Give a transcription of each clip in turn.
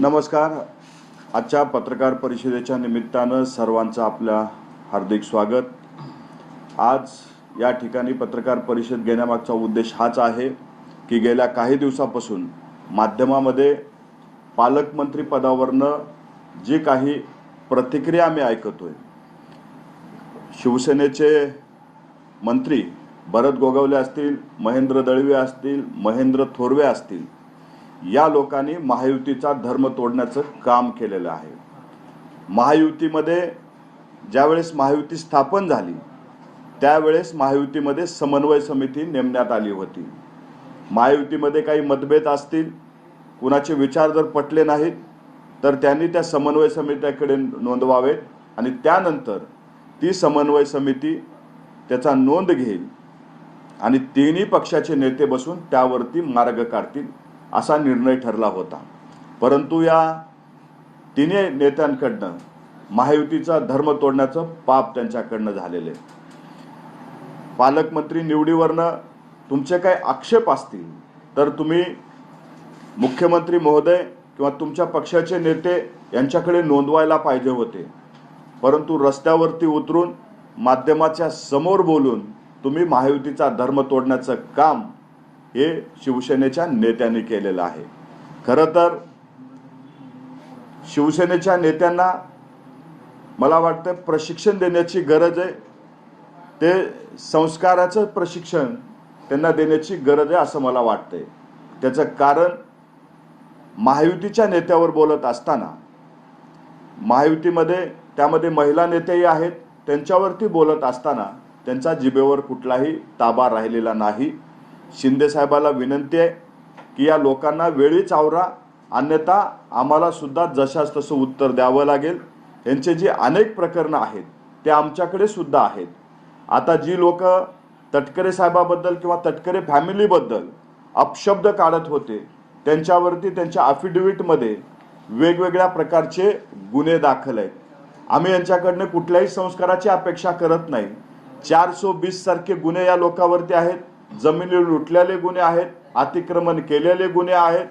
नमस्कार. आजच्या पत्रकार परिषदेच्या निमित्तानं सर्वांचं आपल्या हार्दिक स्वागत. आज या ठिकाणी पत्रकार परिषद घेण्यामागचा उद्देश हाच आहे की गेल्या काही दिवसापासून माध्यमामध्ये पालकमंत्री पदावरनं जी काही प्रतिक्रिया आम्ही ऐकतोय शिवसेनेचे मंत्री भरत गोगावले असतील महेंद्र दळवे असतील महेंद्र थोरवे असतील या लोकांनी महायुतीचा धर्म तोडण्याचं काम केलेलं आहे. महायुतीमध्ये ज्यावेळेस महायुती स्थापन झाली त्यावेळेस महायुतीमध्ये समन्वय समिती नेमण्यात आली होती. महायुतीमध्ये काही मतभेद असतील कुणाचे विचार जर पटले नाहीत तर त्यांनी त्या समन्वय समित्याकडे नोंदवावेत आणि त्यानंतर ती समन्वय समिती त्याचा नोंद घेईल आणि तिन्ही पक्षाचे नेते बसून त्यावरती मार्ग काढतील. असा निर्णय ठरला होता. परंतु या तिन्ही नेत्यांकडनं महायुतीचा धर्म तोडण्याचं पाप त्यांच्याकडनं झालेलं आहे. पालकमंत्री निवडीवरनं तुमचे काही आक्षेप असतील तर तुम्ही मुख्यमंत्री महोदय किंवा तुमच्या पक्षाचे नेते यांच्याकडे नोंदवायला पाहिजे होते. परंतु रस्त्यावरती उतरून माध्यमाच्या समोर बोलून तुम्ही महायुतीचा धर्म तोडण्याचं काम हे शिवसेनेच्या नेत्यांनी केलेलं आहे. खरं तर शिवसेनेच्या नेत्यांना मला वाटतं प्रशिक्षण देण्याची गरज आहे. ते संस्काराचं प्रशिक्षण त्यांना देण्याची गरज आहे असं मला वाटतंय. त्याचं कारण महायुतीच्या नेत्यावर बोलत असताना महायुतीमध्ये त्यामध्ये महिला नेतेही आहेत त्यांच्यावरती बोलत असताना त्यांचा जिभेवर कुठलाही ताबा राहिलेला नाही. शिंदे साहेबाला विनंती आहे की या लोकांना वेळीच आवरा. अन्यथा आम्हाला सुद्धा जशास तसं उत्तर द्यावं लागेल. यांचे जे अनेक प्रकरणं आहेत ते आमच्याकडे सुद्धा आहेत. आता जी लोक तटकरे साहेबाबद्दल किंवा तटकरे फॅमिलीबद्दल अपशब्द काढत होते त्यांच्यावरती त्यांच्या अफिडेव्हिटमध्ये वेगवेगळ्या प्रकारचे गुन्हे दाखल आहेत. आम्ही यांच्याकडनं कुठल्याही संस्काराची अपेक्षा करत नाही. चारशे वीस सारखे गुन्हे या लोकांवरती आहेत. जमिनी लुटलेले गुन्हे आहेत अतिक्रमण केलेले गुन्हे आहेत.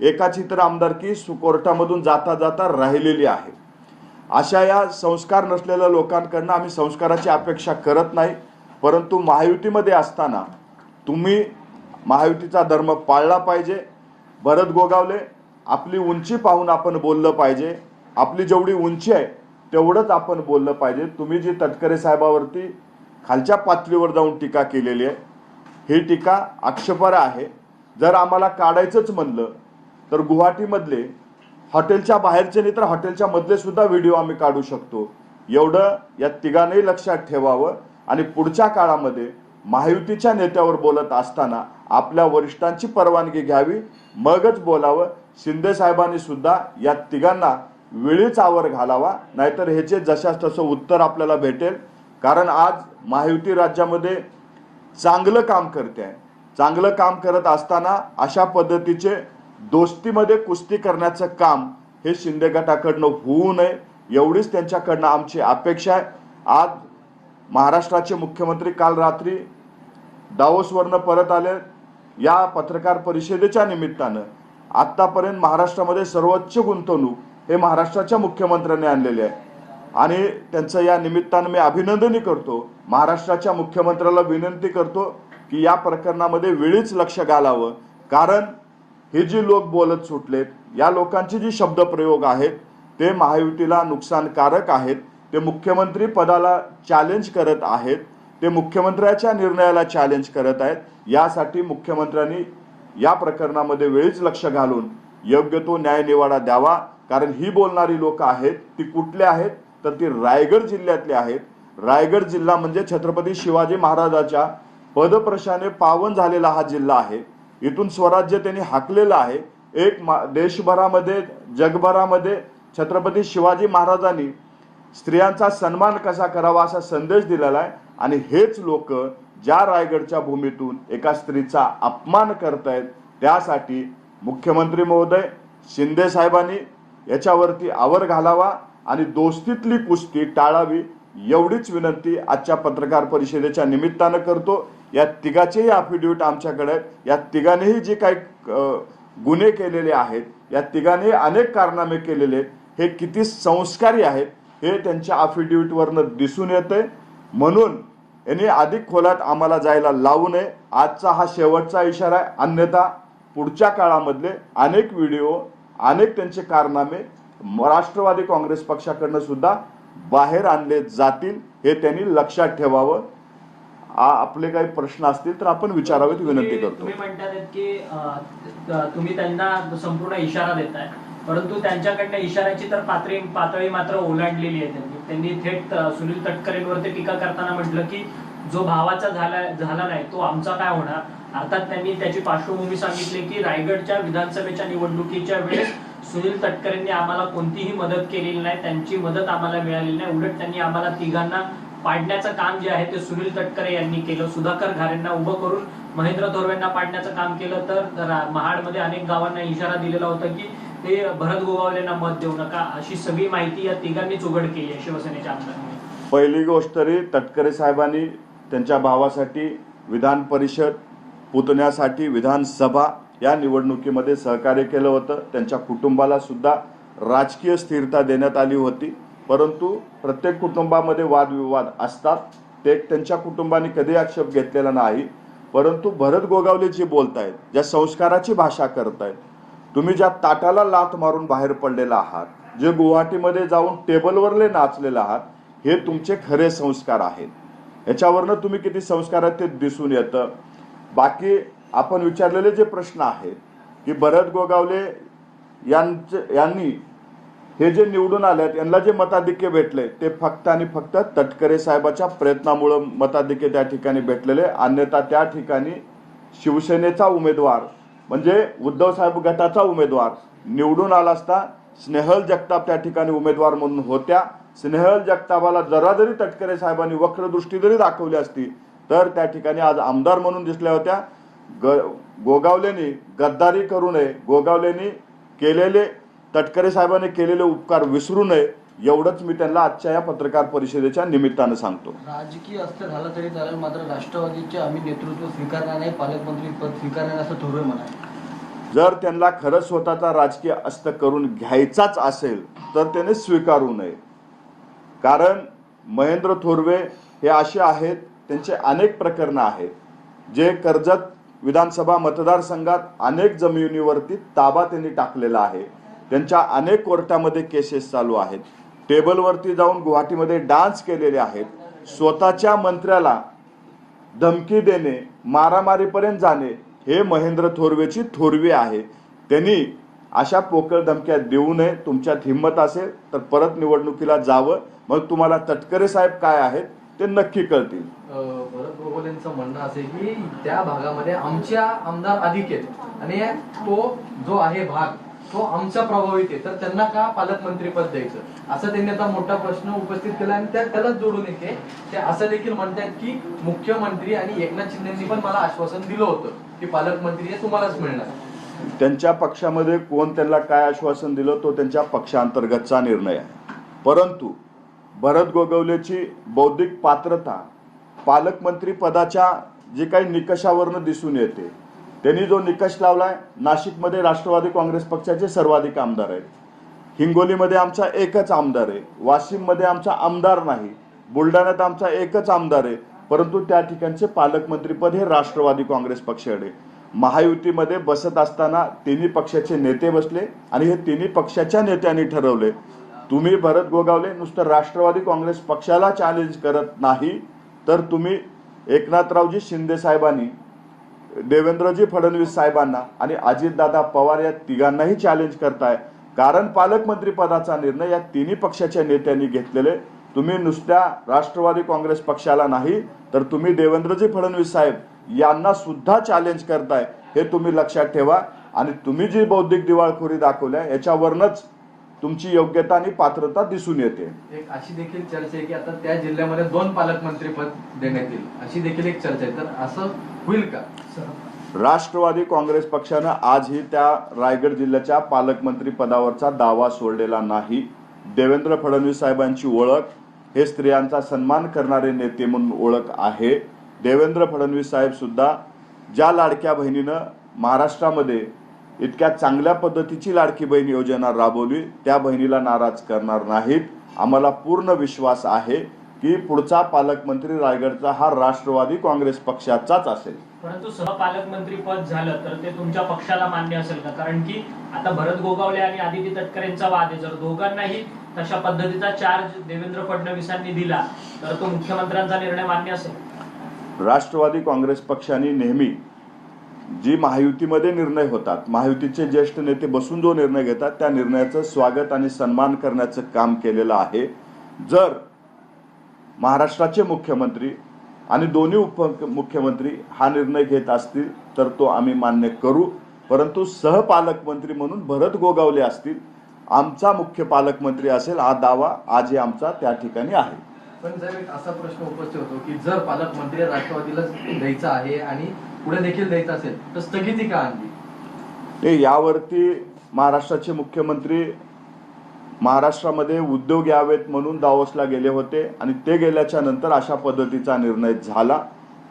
एकाची तर आमदारकी कोर्टामधून जाता जाता राहिलेली आहे. अशा या संस्कार नसलेल्या लोकांकडनं आम्ही संस्काराची अपेक्षा करत नाही परंतु महायुतीमध्ये असताना तुम्ही महायुतीचा धर्म पाळला पाहिजे. भरत गोगावले आपली उंची पाहून आपण बोललं पाहिजे. आपली जेवढी उंची आहे तेवढंच आपण बोललं पाहिजे. तुम्ही जी तटकरे साहेबावरती खालच्या पातळीवर जाऊन टीका केलेली आहे ही टीका आक्षेपार्ह आहे. जर आम्हाला काढायचंच म्हणलं तर गुवाहाटीमधले हॉटेलच्या बाहेरचे नाही तर हॉटेलच्या मधले सुद्धा व्हिडिओ आम्ही काढू शकतो. एवढं या तिघांनाही लक्षात ठेवावं आणि पुढच्या काळामध्ये महायुतीच्या नेत्यावर बोलत असताना आपल्या वरिष्ठांची परवानगी घ्यावी मगच बोलावं. शिंदे साहेबांनी सुद्धा या तिघांना वेळीच आवर घालावा नाहीतर ह्याचे जशास तसं उत्तर आपल्याला भेटेल. कारण आज महायुती राज्यामध्ये चांगलं काम करते. आहे चांगलं काम करत असताना अशा पद्धतीचे दोस्तीमध्ये कुस्ती करण्याचं काम हे शिंदे गटाकडनं होऊ नये एवढीच त्यांच्याकडनं आमची अपेक्षा आहे. आज महाराष्ट्राचे मुख्यमंत्री काल रात्री दावोसवरनं परत आले. या पत्रकार परिषदेच्या निमित्तानं आत्तापर्यंत महाराष्ट्रामध्ये सर्वोच्च गुंतवणूक हे महाराष्ट्राच्या मुख्यमंत्र्यांनी आणलेली आहे. आणि त्यांचं या निमित्तानं मी अभिनंदनही करतो. महाराष्ट्राच्या मुख्यमंत्र्याला विनंती करतो की या प्रकरणामध्ये वेळीच लक्ष घालावं. कारण हे जी लोक बोलत सुटलेत या लोकांचे जे शब्दप्रयोग आहेत ते महायुतीला नुकसानकारक आहेत. ते मुख्यमंत्री पदाला चॅलेंज करत आहेत. ते मुख्यमंत्र्याच्या निर्णयाला चॅलेंज करत आहेत. यासाठी मुख्यमंत्र्यांनी या प्रकरणामध्ये वेळीच लक्ष घालून योग्य तो न्याय निवाडा द्यावा. कारण ही बोलणारी लोक आहेत ती कुठले आहेत? तर ती रायगड जिल्ह्यातली आहेत. रायगड जिल्हा म्हणजे छत्रपती शिवाजी महाराजाच्या पदप्रशाने पावन झालेला हा जिल्हा आहे. इथून स्वराज्य त्यांनी हाकलेलं आहे. एक मा देशभरामध्ये जगभरामध्ये छत्रपती शिवाजी महाराजांनी स्त्रियांचा सन्मान कसा करावा असा संदेश दिलेला आहे. आणि हेच लोक ज्या रायगडच्या भूमीतून एका स्त्रीचा अपमान करतायत त्यासाठी मुख्यमंत्री महोदय शिंदे साहेबांनी याच्यावरती आवर घालावा आणि दोस्तीतली कुस्ती टाळावी एवढीच विनंती आजच्या पत्रकार परिषदेच्या निमित्तानं करतो. या तिघाचेही अफिडेविट आमच्याकडे आहेत. या तिघांनीही जे काही गुन्हे केलेले आहेत या तिघांनी अनेक कारनामे केलेले आहेत. हे किती संस्कारी आहेत हे त्यांच्या अफिडेविटवरनं दिसून येते म्हणून यांनी अधिक खोलात आम्हाला जायला लावू नये. आजचा हा शेवटचा इशारा आहे. अन्यथा पुढच्या काळामधले अनेक व्हिडिओ अनेक त्यांचे कारनामे म- राष्ट्रवादी काँग्रेस पक्षाकडनं सुद्धा बाहेर आणले जातील हे त्यांनी लक्षात ठेवावं. आपले काही प्रश्न असतील तर आपण विचारावेत विनंती करतो. तुम्ही म्हणतात की तुम्ही त्यांना संपूर्ण इशारा देताय. परंतु त्यांच्याकडनं इशाऱ्याची तर पातळी पातळी मात्र ओलांडलेली आहे त्यांनी. त्यांनी थेट सुनील तटकरेंवरती टीका करताना म्हटलं की जो भावाचा झाला झाला नाही तो आमचा काय होणार? अर्थात त्यांनी त्याची पार्श्वभूमी सांगितली की रायगडच्या विधानसभेच्या निवडणुकीच्या वेळेस सुनील तटकरेंनी आम्हाला कोणतीही मदत केलेली नाही त्यांची मदत आम्हाला मिळालेली नाही. उलट त्यांनी आम्हाला तिघांना पाडण्याचं काम जे आहे ते सुनील तटकरे यांनी केलं. सुधाकर घारेंना उभं करून महेंद्र थोरवेंना पाडण्याचं काम केलं. तर महाडमध्ये अनेक गावांना इशारा दिलेला होता की ते भरत गोगावलेंना मत देऊ नका. अशी सगळी माहिती या तिघांनीच उघड केली आहे शिवसेनेच्या आमदारांनी. पहिली गोष्ट तरी तटकरे साहेबांनी त्यांच्या भावासाठी विधान परिषद पुतण्यासाठी विधानसभा या निवडणुकीमध्ये सहकार्य केलं होतं. त्यांच्या कुटुंबाला सुद्धा राजकीय स्थिरता देण्यात आली होती. परंतु प्रत्येक कुटुंबामध्ये वादविवाद असतात. ते त्यांच्या कुटुंबाने कधी आक्षेप घेतलेला नाही. परंतु भरत गोगावले जे आहेत ज्या संस्काराची भाषा करतायत तुम्ही ज्या ताटाला लाथ मारून बाहेर पडलेला आहात जे गुवाहाटीमध्ये जाऊन टेबलवरले नाचलेले आहात हे तुमचे खरे संस्कार आहेत. याच्यावरनं तुम्ही किती संस्कार ते दिसून येतं. बाकी आपण विचारलेले जे प्रश्न आहेत की भरत गोगावले यांचे यांनी हे जे निवडून आलेत यांना जे मताधिक्य भेटले ते फक्त आणि फक्त तटकरे साहेबाच्या प्रयत्नामुळं मताधिक्य त्या ठिकाणी भेटलेले अन्यथा त्या ठिकाणी शिवसेनेचा उमेदवार म्हणजे उद्धव साहेब गटाचा उमेदवार निवडून आला असता स्नेहल जगताप त्या ठिकाणी उमेदवार म्हणून होत्या. स्नेहल जगतापाला जरा जरी तटकरे साहेबांनी वक्रदृष्टी जरी दाखवली असती तर त्या ठिकाणी आज आमदार म्हणून दिसल्या होत्या. ग गोगावलेनी गद्दारी करू नये गोगावलेनी केलेले तटकरे साहेबांनी केलेले उपकार विसरू नये एवढंच मी त्यांना आजच्या या पत्रकार परिषदेच्या निमित्तानं सांगतो. राजकीय अस्त्र झालं तरी चालेल मात्र राष्ट्रवादीचे आम्ही नेतृत्व स्वीकारणार नाही पालकमंत्री पद स्वीकारणार असं थोरवे म्हणाले. जर त्यांना खरं स्वतःचा राजकीय अस्त करून घ्यायचाच असेल तर त्याने स्वीकारू नये. कारण महेंद्र थोरवे हे असे आहेत त्यांचे अनेक प्रकरणं आहेत जे कर्जत विधानसभा मतदारसंघात अनेक जमिनीवरती ताबा त्यांनी टाकलेला आहे. त्यांच्या अनेक कोर्टामध्ये केसेस चालू आहेत. टेबलवरती जाऊन गुवाहाटीमध्ये डान्स केलेले आहेत. स्वतःच्या मंत्र्याला धमकी देणे मारामारीपर्यंत जाणे हे महेंद्र थोरवेची थोरवी आहे. त्यांनी अशा पोकळ धमक्या देऊ नये. तुमच्यात हिंमत असेल तर परत निवडणुकीला जावं. मग तुम्हाला तटकरे साहेब काय आहेत? ते नक्की कळतील. भरत गोगोल यांचं म्हणणं असे की त्या भागामध्ये आमच्या आमदार अधिक आहेत. आणि तो जो आहे भाग तो आमचा प्रभावित आहे. तर त्यांना का पालकमंत्री पद द्यायचं? असं त्यांनी आता मोठा प्रश्न उपस्थित केला आणि त्या त्यालाच जोडून येते. ते असं देखील म्हणतात की मुख्यमंत्री आणि एकनाथ शिंदेनी पण मला आश्वासन दिलं होतं की पालकमंत्री हे तुम्हालाच मिळणार. त्यांच्या पक्षामध्ये कोण त्यांना काय आश्वासन दिलं तो त्यांच्या पक्षांतर्गतचा निर्णय आहे. परंतु भरत गोगवलेची बौद्धिक पात्रता पालकमंत्री पदाच्या जे काही निकषावरनं दिसून येते त्यांनी जो निकष लावलाय नाशिकमध्ये राष्ट्रवादी काँग्रेस पक्षाचे सर्वाधिक आमदार आहेत. हिंगोलीमध्ये आमचा एकच आमदार आहे. वाशिममध्ये आमचा आमदार नाही. बुलढाण्यात आमचा एकच आमदार आहे. परंतु त्या ठिकाणचे पालकमंत्रीपद हे राष्ट्रवादी काँग्रेस पक्षाकडे महायुतीमध्ये बसत असताना तिन्ही पक्षाचे नेते बसले आणि हे तिन्ही पक्षाच्या नेत्यांनी ठरवले. तुम्ही भरत गोगावले नुसतं राष्ट्रवादी काँग्रेस पक्षाला चॅलेंज करत नाही तर तुम्ही एकनाथरावजी शिंदे साहेबांनी देवेंद्रजी फडणवीस साहेबांना आणि अजितदादा पवार या तिघांनाही चॅलेंज करताय. कारण पालकमंत्री पदाचा निर्णय या तिन्ही पक्षाच्या नेत्यांनी घेतलेले. तुम्ही नुसत्या राष्ट्रवादी काँग्रेस पक्षाला नाही तर तुम्ही देवेंद्रजी फडणवीस साहेब यांना सुद्धा चॅलेंज करताय. हे तुम्ही लक्षात ठेवा. आणि तुम्ही जी बौद्धिक दिवाळखोरी दाखवल्या याच्यावरनच तुमची योग्यता आणि पात्रता दिसून येते. एक अशी देखील चर्चा आहे की आता त्या जिल्ह्यामध्ये दोन पालकमंत्री पद देण्यात येईल. अशी देखील एक चर्चा आहे. तर असं होईल का? राष्ट्रवादी काँग्रेस पक्षानं आजही त्या रायगड जिल्ह्याच्या पालकमंत्री पदावरचा दावा सोडलेला नाही. देवेंद्र फडणवीस साहेबांची ओळख हे स्त्रियांचा सन्मान करणारे नेते म्हणून ओळख आहे. देवेंद्र फडणवीस साहेब सुद्धा ज्या लाडक्या बहिणीनं महाराष्ट्रामध्ये इतक्या चांगल्या पद्धतीची लाडकी बहीण योजना राबवली. त्या बहिणीला नाराज करणार नाहीत. आम्हाला पूर्ण विश्वास आहे की पुढचा पालकमंत्री रायगडचा हा राष्ट्रवादी काँग्रेस पक्षाचाच असेल. परंतु सहपालकमंत्री पद झालं तर ते तुमच्या पक्षाला मान्य असेल का? कारण की आता भरत गोगावले आणि आदिती तटकरेंचा वाद आहे. जर दोघांनाही तशा पद्धतीचा चार्ज देवेंद्र फडणवीसांनी दिला तर तो मुख्यमंत्र्यांचा निर्णय मान्य असेल. राष्ट्रवादी काँग्रेस पक्षाने नेहमी जी महायुतीमध्ये निर्णय होतात महायुतीचे ज्येष्ठ नेते बसून जो निर्णय घेतात त्या निर्णयाचं स्वागत आणि सन्मान करण्याचं काम केलेलं आहे. जर महाराष्ट्राचे मुख्यमंत्री आणि दोन्ही उपमुख्यमंत्री हा निर्णय घेत असतील तर तो आम्ही मान्य करू. परंतु सहपालकमंत्री म्हणून भरत गोगावले असतील आमचा मुख्य पालकमंत्री असेल हा दावा आजही आमचा त्या ठिकाणी आहे. पण जर एक असा प्रश्न उपस्थित होतो की जर पालकमंत्री राष्ट्रवादीला द्यायचा आहे आणि पुढे देखील द्यायचा असेल तर स्थगिती का आणली? ते यावरती महाराष्ट्राचे मुख्यमंत्री महाराष्ट्रामध्ये उद्योग यावेत म्हणून दावोसला गेले होते आणि ते गेल्याच्यानंतर अशा पद्धतीचा निर्णय झाला.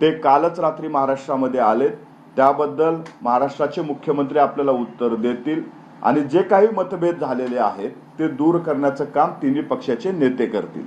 ते कालच रात्री महाराष्ट्रामध्ये आलेत. त्याबद्दल महाराष्ट्राचे मुख्यमंत्री आपल्याला उत्तर देतील आणि जे काही मतभेद झालेले आहेत ते दूर करण्याचं काम तिन्ही पक्षाचे नेते करतील.